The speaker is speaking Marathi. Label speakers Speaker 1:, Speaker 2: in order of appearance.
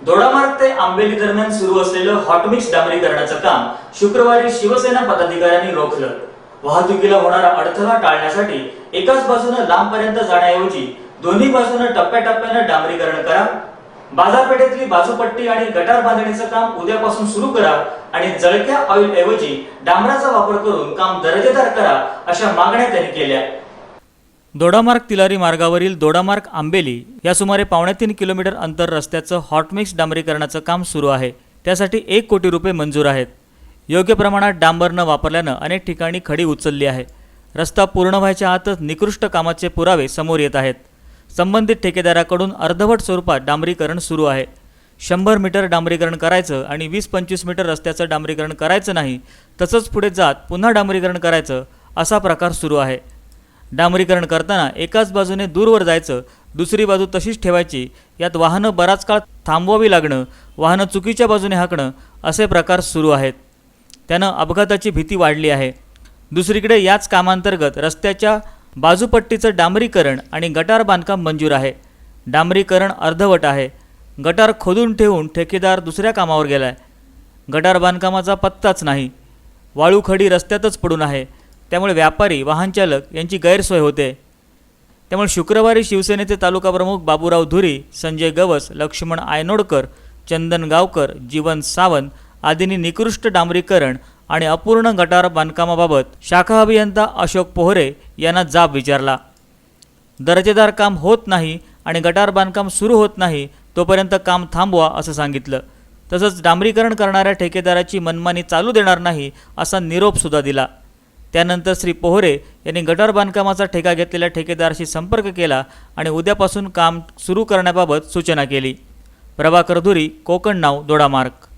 Speaker 1: दोडामार्ग ते आंबेली दरम्यान सुरू असलेलं हॉटमिक्स डांबरीकरणाचं काम शुक्रवारी शिवसेना पदाधिकाऱ्यांनी रोखलं. वाहतुकीला होणारा अडथळा टाळण्यासाठी एकाच बाजूनं लांबपर्यंत जाण्याऐवजी दोन्ही बाजूनं टप्प्याटप्प्यानं डांबरीकरण करा. बाजारपेठेतली बाजूपट्टी आणि गटार बांधणीचं काम उद्यापासून सुरू करा आणि जळक्या ऑइल ऐवजी डांबराचा वापर करून काम दर्जेदार करा अशा मागण्या त्यांनी केल्या. दोडामार्ग तिलारी मार्गावरील दोडामार्ग आंबेली या सुमारे पावणे तीन किलोमीटर अंतर रस्त्याचं हॉटमिक्स डांबरीकरणाचं काम सुरू आहे. त्यासाठी एक कोटी रुपये मंजूर आहेत. योग्य प्रमाणात डांबर न वापरल्यानं अनेक ठिकाणी खडी उचलली आहे. रस्ता पूर्ण व्हायच्या आतच निकृष्ट कामाचे पुरावे समोर येत आहेत. संबंधित ठेकेदाराकडून अर्धवट स्वरूपात डांबरीकरण सुरू आहे. शंभर मीटर डांबरीकरण करायचं आणि वीस पंचवीस मीटर रस्त्याचं डांबरीकरण करायचं नाही तसंच पुढे जात पुन्हा डांबरीकरण करायचं असा प्रकार सुरू आहे. डांबरीकरण करताना एकाच बाजूने दूरवर जायचं दुसरी बाजू तशीच ठेवायची यात वाहनं बराच काळ थांबवावी लागणं वाहनं चुकीच्या बाजूने हाकणं असे प्रकार सुरू आहेत. त्यानं अपघाताची भीती वाढली आहे. दुसरीकडे याच कामांतर्गत रस्त्याच्या बाजूपट्टीचं डांबरीकरण आणि गटार बांधकाम मंजूर आहे. डांबरीकरण अर्धवट आहे. गटार खोदून ठेवून ठेकेदार दुसऱ्या कामावर गेलाय. गटार बांधकामाचा पत्ताच नाही. वाळू खडी रस्त्यातच पडून आहे. त्यामुळे व्यापारी वाहनचालक यांची गैरसोय होते. त्यामुळे शुक्रवारी शिवसेनेचे तालुका प्रमुख बाबूराव धुरी संजय गवस लक्ष्मण आयनोडकर चंदन गावकर जीवन सावंत आदींनी निकृष्ट डांबरीकरण आणि अपूर्ण गटार बांधकामाबाबत शाखा अभियंता अशोक पोहरे यांना जाब विचारला. दर्जेदार काम होत नाही आणि गटार बांधकाम सुरू होत नाही तोपर्यंत काम थांबवा असं सांगितलं. तसंच डांबरीकरण करणाऱ्या ठेकेदाराची मनमानी चालू देणार नाही असा निरोपसुद्धा दिला. त्यानंतर श्री पोहरे यांनी गटार बांधकामाचा ठेका घेतलेल्या ठेकेदाराशी संपर्क केला आणि उद्यापासून काम सुरू करण्याबाबत सूचना केली. प्रभाकर धुरी कोकण नाव दोडामार्ग.